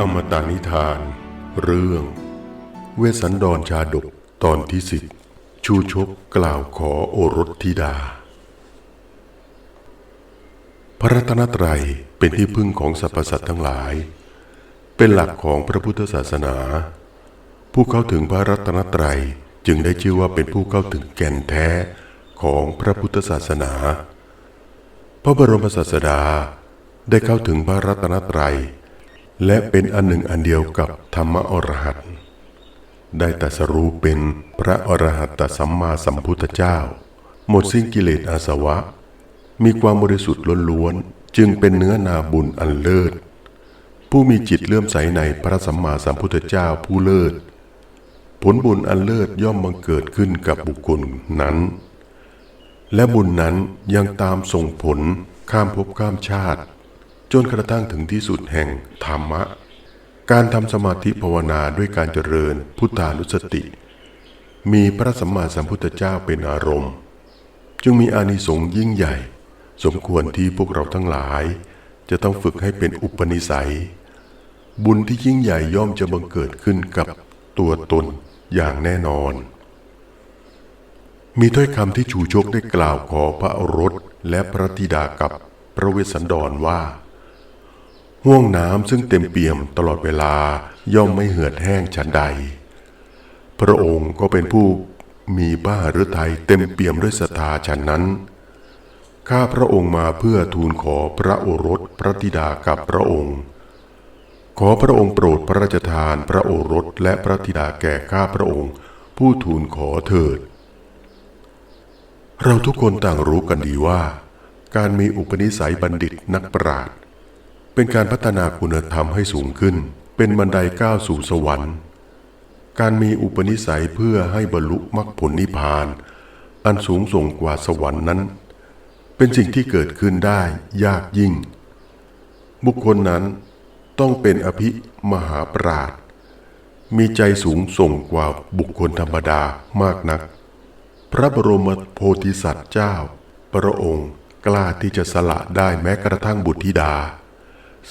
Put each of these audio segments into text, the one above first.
อมตะนิทาน เรื่อง เวสสันดรชาดกตอนที่สิบชูชกกล่าวขอโอรสธิดา พระรัตนตรัยเป็นที่พึ่งของสรรพสัตว์ทั้งหลาย เป็นหลักของพระพุทธศาสนา ผู้เข้าถึงพระรัตนตรัยจึงได้ชื่อว่าเป็นผู้เข้าถึงแก่นแท้ของพระพุทธศาสนา พระบรมศาสดาได้เข้าถึงพระรัตนตรัย และเป็นอันหนึ่งอันเดียวกับธรรมอรหันต์ได้ตรัสรู้เป็นพระอรหัตตสัมมาสัมพุทธเจ้า หมดสิ้นกิเลสอาสวะ มีความบริสุทธิ์ล้วนๆจึงเป็นเนื้อนาบุญอันเลิศ ผู้มีจิตเลื่อมใสในพระสัมมาสัมพุทธเจ้าผู้เลิศ ผลบุญอันเลิศย่อมบังเกิดขึ้นกับบุคคลนั้น และบุญนั้นยังตามส่งผลข้ามภพข้ามชาติ จนกระทั่งถึงที่สุดแห่งธรรมะ การทำสมาธิภาวนาด้วยการเจริญพุทธานุสติ มีพระสัมมาสัมพุทธเจ้าเป็นอารมณ์ จึงมีอานิสงส์ยิ่งใหญ่ สมควรที่พวกเราทั้งหลาย จะต้องฝึกให้เป็นอุปนิสัย บุญที่ยิ่งใหญ่ย่อมจะบังเกิดขึ้นกับตัวตนอย่างแน่นอน มีถ้อยคำที่ชูชกได้กล่าวขอพระอรสและพระธิดากับพระเวสสันดรว่า ห่วงน้ำซึ่งเต็มเปี่ยมตลอดเวลาย่อมไม่เหือดแห้งฉันใด พระองค์ก็เป็นผู้มีบ้าหรือไทยเต็มเปี่ยมด้วยศรัทธาฉันนั้น ข้าพระองค์มาเพื่อทูลขอพระโอรสพระธิดากับพระองค์ ขอพระองค์โปรดพระราชทานพระโอรสและพระธิดาแก่ข้าพระองค์ ผู้ทูลขอเถิด เราทุกคนต่างรู้กันดีว่า การมีอุปนิสัยบัณฑิตนักปราชญ์ เป็นการพัฒนาคุณธรรมให้สูงขึ้น เป็นบันไดก้าวสู่สวรรค์ การมีอุปนิสัยเพื่อให้บรรลุมรรคผลนิพพาน อันสูงส่งกว่าสวรรค์นั้น เป็นสิ่งที่เกิดขึ้นได้ยากยิ่ง บุคคลนั้นต้องเป็นอภิมหาปราชมีใจสูงส่งกว่าบุคคลธรรมดามากนัก พระบรมโพธิสัตว์เจ้า พระองค์กล้าที่จะสละได้แม้กระทั่งบุตรธิดา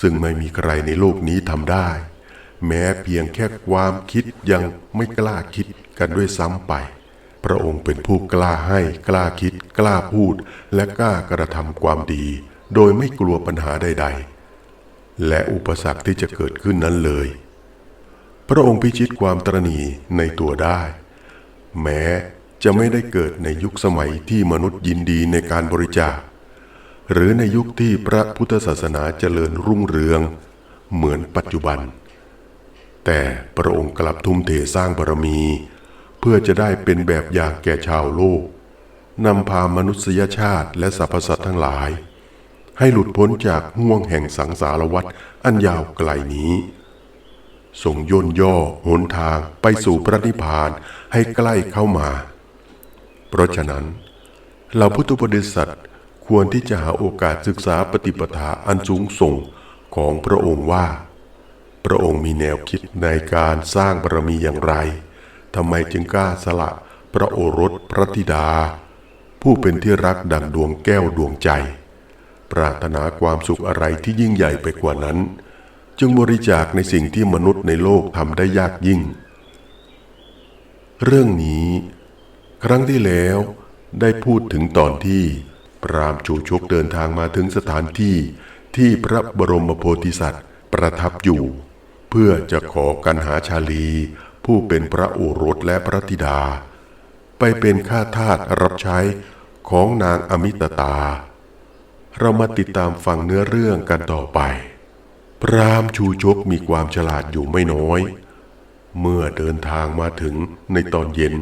ซึ่งไม่มีใครในโลกนี้ทำได้ แม้เพียงแค่ความคิดยังไม่กล้าคิดกันด้วยซ้ำไป พระองค์เป็นผู้กล้าให้กล้าคิด กล้าพูด และกล้ากระทำความดี โดยไม่กลัวปัญหาใด ๆ และอุปสรรคที่จะเกิดขึ้นนั้นเลย พระองค์พิชิตความตรณีในตัวได้ แม้จะไม่ได้เกิดในยุคสมัยที่มนุษย์ยินดีในการบริจาค หรือในยุคที่พระพุทธศาสนาเจริญรุ่งเรือง เหมือนปัจจุบัน แต่พระองค์กลับทุ่มเทสร้างบารมี เพื่อจะได้เป็นแบบอย่างแก่ชาวโลกนำพามนุษยชาติและสรรพสัตว์ทั้งหลาย ให้หลุดพ้นจากห่วงแห่งสังสารวัฏอันยาวไกลนี้ส่งย่นย่อหนทางไปสู่พระนิพพานให้ใกล้เข้ามา เพราะฉะนั้น เราพุทธบริษัท ควรที่จะหาโอกาสศึกษาปฏิปทาอันสูงส่งของพระองค์ว่า พระองค์มีแนวคิดในการสร้างบารมีอย่างไรทำไมจึงกล้าสละพระโอรสพระธิดา ผู้เป็นที่รักดังดวงแก้วดวงใจ ปรารถนาความสุขอะไรที่ยิ่งใหญ่ไปกว่านั้น จึงบริจาคในสิ่งที่มนุษย์ในโลกทำได้ยากยิ่ง เรื่องนี้ ครั้งที่แล้วได้พูดถึงตอนที่ พรามจูชกเดินทางมาถึงสถานที่ที่พระบรมโพธิสัตว์ประทับอยู่ เพื่อจะขอกันหาชาลี ผู้เป็นพระโอรสและพระธิดา ไปเป็นข้าทาสรับใช้ของนางอมิตตา เรามาติดตามฟังเนื้อเรื่องกันต่อไป พรามชูชกมีความฉลาดอยู่ไม่น้อย เมื่อเดินทางมาถึงในตอนเย็น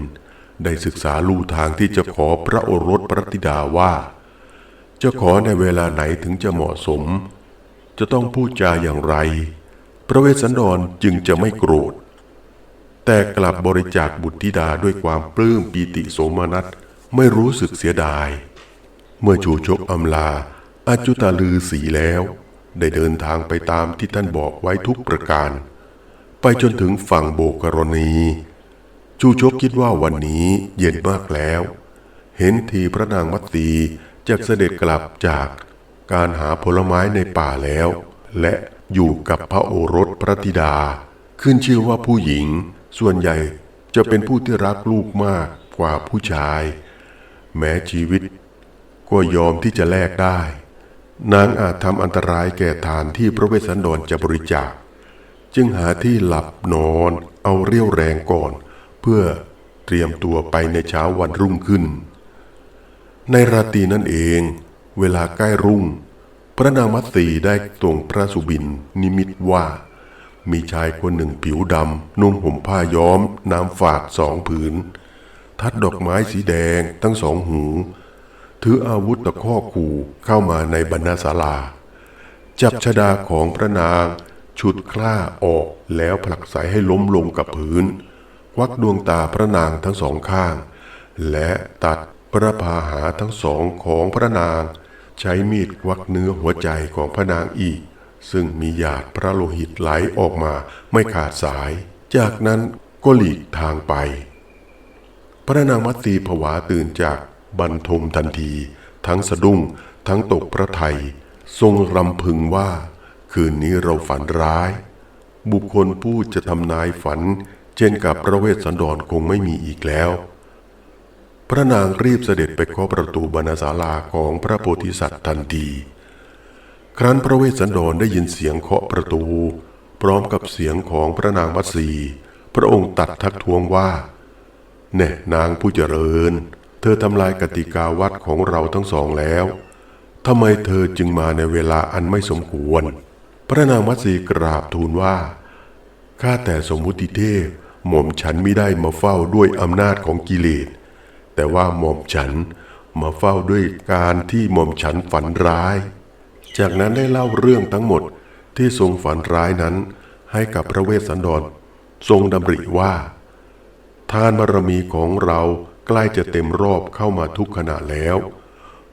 ได้ศึกษาลู่ทางที่จะขอพระโอรสพระธิดาว่า จะขอในเวลาไหนถึงจะเหมาะสม จะต้องพูดจาอย่างไร พระเวสสันดรจึงจะไม่โกรธ แต่กลับบริจาคบุตรธิดาด้วยความปลื้มปีติโสมนัสไม่รู้สึกเสียดาย เมื่อชูชกอำลาอาจุตาลือสีแล้ว ได้เดินทางไปตามที่ท่านบอกไว้ทุกประการ ไปจนถึงฝั่งโบกรณี ชูชกคิดว่าวันนี้เย็นมากแล้ว เห็นทีพระนางมัตตี จะเสด็จกลับจากการหาผลไม้ในป่าแล้ว และอยู่กับพระโอรสพระธิดา ขึ้นชื่อว่าผู้หญิง ส่วนใหญ่จะเป็นผู้ที่รักลูกมากกว่าผู้ชาย แม้ชีวิต ก็ยอมที่จะแลกได้ นางอาจทำอันตรายแก่ทานที่พระเวสสันดรจะบริจาค จึงหาที่หลับนอนเอาเรี่ยวแรงก่อน เพื่อเตรียมตัวไปในเช้าวันรุ่งขึ้น ในราตรีนั่นเอง เวลาใกล้รุ่ง พระนางมัตสีได้ตรงพระสุบินนิมิตว่า มีชายคนหนึ่งผิวดำนุ่งห่มผ้าย้อม น้ำฝาดสองผืน ทัดดอกไม้สีแดงทั้งสองหู ถืออาวุธตะข้อขู่เข้ามาในบรรณาศาลา จับชดาของพระนางฉุดคล้าออกแล้วผลักไสให้ล้มลงกับพื้น ควักดวงตาพระนางทั้งสองข้าง และตัด ระพาหาทั้งสองของพระนาง ใช้มีดวักเนื้อหัวใจของพระนางอีก ซึ่งมีหยาดพระโลหิตไหลออกมาไม่ขาดสาย จากนั้นก็หลีกทางไป พระนางมัตสีผวาตื่นจากบรรทมทันที ทั้งสะดุ้งทั้งตกพระไทย ทรงรำพึงว่า คืนนี้เราฝันร้าย บุคคลผู้จะทำนายฝัน เช่นกับพระเวสสันดรคงไม่มีอีกแล้ว พระนางรีบเสด็จไปเคาะประตูบรรณาศาลาของพระโพธิสัตว์ทันที ครั้นพระเวสสันดรได้ยินเสียงเคาะประตู พร้อมกับเสียงของพระนางมัตสีพระองค์ตัดทักท้วงว่าแน่นางผู้เจริญ เธอทำลายกติกาวัดของเราทั้งสองแล้วทำไมเธอจึงมาในเวลาอันไม่สมควร พระนางมัตสีกราบทูลว่าข้าแต่สมมุติเทพหม่อมฉันไม่ได้มาเฝ้าด้วยอำนาจของกิเลส แต่ว่าหม่อมฉันมาเฝ้าด้วยการที่หม่อมฉันฝันร้าย จากนั้นได้เล่าเรื่องทั้งหมดที่ทรงฝันร้ายนั้นให้กับพระเวสสันดร ทรงดำริว่า ทานบารมีของเราใกล้จะเต็มรอบเข้ามาทุกขณะแล้ว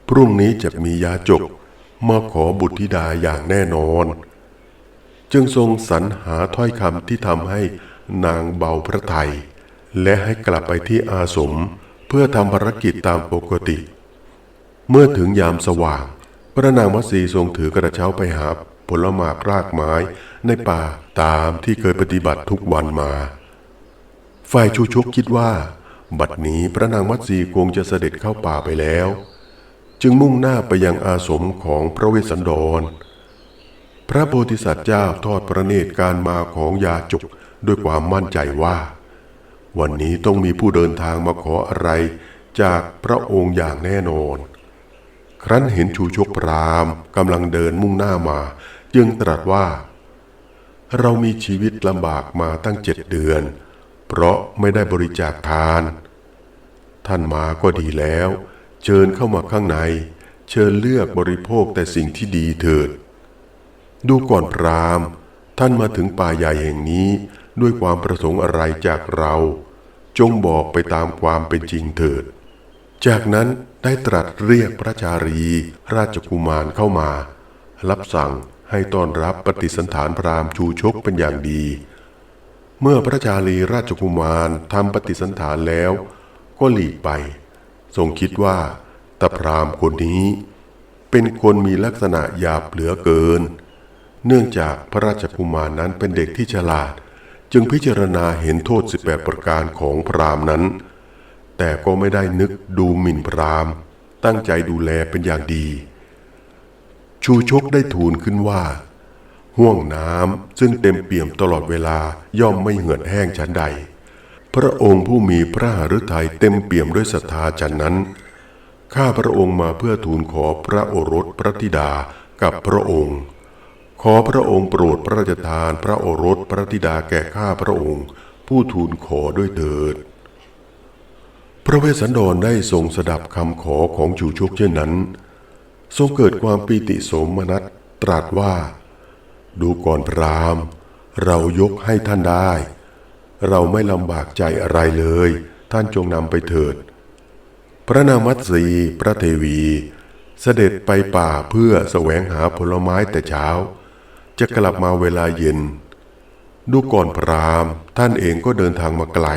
พรุ่งนี้จะมียาจกมาขอบุตรธิดาอย่างแน่นอน จึงทรงสรรหาถ้อยคำที่ทำให้นางเบาพระทัยและให้กลับไปที่อาสม พื่อทำภารกิจตามปกติ เมื่อถึงยามสว่าง พระนางมัสีทรงถือกระเช้าไปหาผลหมากรากไม้ในป่าตามที่เคยปฏิบัติทุกวันมา ฝ่ายชูชกคิดว่า บัดนี้พระนางมัตสีคงจะเสด็จเข้าป่าไปแล้ว จึงมุ่งหน้าไปยังอาสมของพระเวสสันดร พระโพธิสัตว์เจ้าทอดพระเนตรการมาของยาจุกด้วยความมั่นใจว่า วันนี้ต้องมีผู้เดินทางมาขออะไร จากพระองค์อย่างแน่นอน ครั้นเห็นชูชกพรามกำลังเดินมุ่งหน้ามา จึงตรัสว่า เรามีชีวิตลำบากมาตั้งเจ็ดเดือน เพราะไม่ได้บริจาคทาน ท่านมาก็ดีแล้ว เชิญเข้ามาข้างใน เชิญเลือกบริโภคแต่สิ่งที่ดีเถิด ดูก่อนพรามท่านมาถึงป่าใหญ่แห่งนี้ ด้วยความประสงค์อะไรจากเรา จงบอกไปตามความเป็นจริงเถิด จากนั้นได้ตรัสเรียกพระจารี ราชกุมารเข้ามา รับสั่งให้ต้อนรับปฏิสันฐานพราหมณ์ชูชกเป็นอย่างดี เมื่อพระจารีราชกุมารทำปฏิสันฐานแล้วก็หลีกไป ทรงคิดว่าตพรามคนนี้ เป็นคนมีลักษณะหยาบเหลือเกิน เนื่องจากพระราชกุมารนั้นเป็นเด็กที่ฉลาด จึงพิจารณาเห็นโทษ 18 ประการของพรามนั้น แต่ก็ไม่ได้นึกดูหมิ่นพรามตั้งใจดูแลเป็นอย่างดี ชูชกได้ทูลขึ้นว่า ห่วงน้ำซึ่งเต็มเปี่ยมตลอดเวลาย่อมไม่เหือดแห้งชันใด พระองค์ผู้มีพระหฤทัยเต็มเปี่ยมด้วยศรัทธาฉันนั้นข้าพระองค์มาเพื่อทูลขอพระโอรสพระธิดากับพระองค์ อพระองค์โปรดพระราชทานพระโอรสพระธิดาแก่ข้าพระองค์ ผู้ทูลขอด้วยเถิด พระเวสสันดรได้ทรงสดับคำขอของชูชกเช่นนั้น ทรงเกิดความปีติสมนัสตรัสว่า ดูก่อนพรามเรายกให้ท่านได้ เราไม่ลำบากใจอะไรเลย ท่านจงนำไปเถิด พระนามัตสีพระเทวี เสด็จไปป่าเพื่อแสวงหาผลไม้แต่เช้า จะกลับมาเวลาเย็น ดูก่อนพรามท่านเองก็เดินทางมาไกล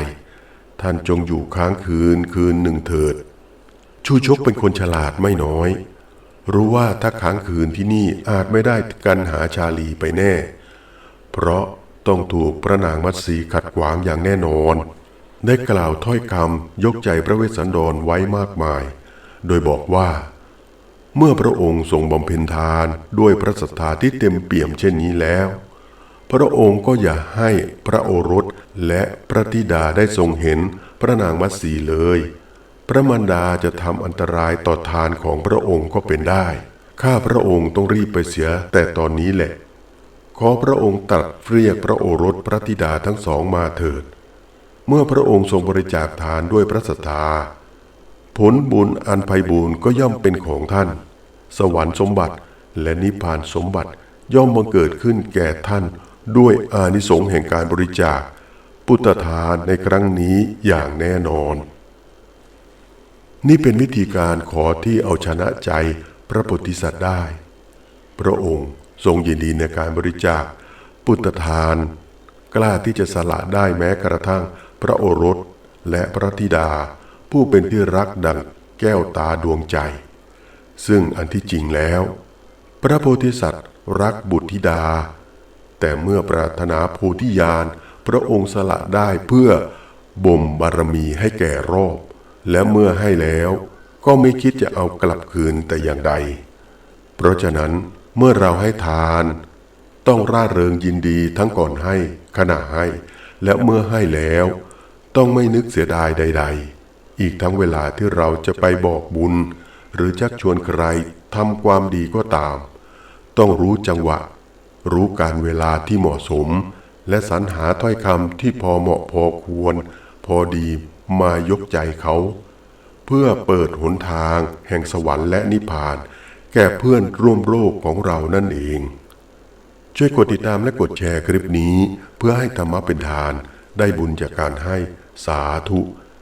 ท่านจงอยู่ค้างคืนคืนหนึ่งเถิด ชูชกเป็นคนฉลาดไม่น้อย รู้ว่าถ้าค้างคืนที่นี่อาจไม่ได้กันหาชาลีไปแน่ เพราะต้องถูกพระนางมัตสีขัดขวางอย่างแน่นอน ได้กล่าวถ้อยคำยกใจพระเวสสันดรไว้มากมาย โดยบอกว่า เมื่อพระองค์ทรงบำเพ็ญทานด้วยพระศรัทธาที่เต็มเปี่ยมเช่นนี้แล้ว พระองค์ก็อย่าให้พระโอรสและพระธิดาได้ทรงเห็นพระนางมัตสีเลย พระมารดาจะทำอันตรายต่อทานของพระองค์ก็เป็นได้ ข้าพระองค์ต้องรีบไปเสียแต่ตอนนี้แหละ ขอพระองค์ตรัสเรียกพระโอรสพระธิดาทั้งสองมาเถิด เมื่อพระองค์ทรงบริจาคทานด้วยพระศรัทธา ผลบุญอันไพบูรณ์ก็ย่อมเป็นของท่าน สวรรค์สมบัติและนิพพานสมบัติย่อมบังเกิดขึ้นแก่ท่าน ด้วยอานิสงส์แห่งการบริจาค พุทธทานในครั้งนี้อย่างแน่นอน นี่เป็นวิธีการขอที่เอาชนะใจพระโพธิสัตว์ได้ พระองค์ทรงยินดีในการบริจาค พุทธทาน กล้าที่จะสละได้แม้กระทั่งพระโอรสและพระธิดา ผู้เป็นที่รักดังแก้วตาดวงใจ ซึ่งอันที่จริงแล้ว พระโพธิสัตว์รักบุตรธิดา แต่เมื่อปรารถนาโพธิญาณพระองค์สละได้เพื่อบ่มบารมีให้แก่รอบ และเมื่อให้แล้วก็ไม่คิดจะเอากลับคืนแต่อย่างใด เพราะฉะนั้นเมื่อเราให้ทาน ต้องร่าเริงยินดีทั้งก่อนให้ขณะให้ และเมื่อให้แล้ว ต้องไม่นึกเสียดายใด ๆ อีกทั้งเวลาที่เราจะไปบอกบุญ หรือชักชวนใครทำความดีก็ตาม ต้องรู้จังหวะ รู้การเวลาที่เหมาะสม และสรรหาถ้อยคำที่พอเหมาะพอควร พอดีมายกใจเขา เพื่อเปิดหนทางแห่งสวรรค์และนิพพาน แก่เพื่อนร่วมโลกของเรานั่นเอง ช่วยกดติดตามและกดแชร์คลิปนี้ เพื่อให้ธรรมะเป็นทาน ได้บุญจากการให้สาธุ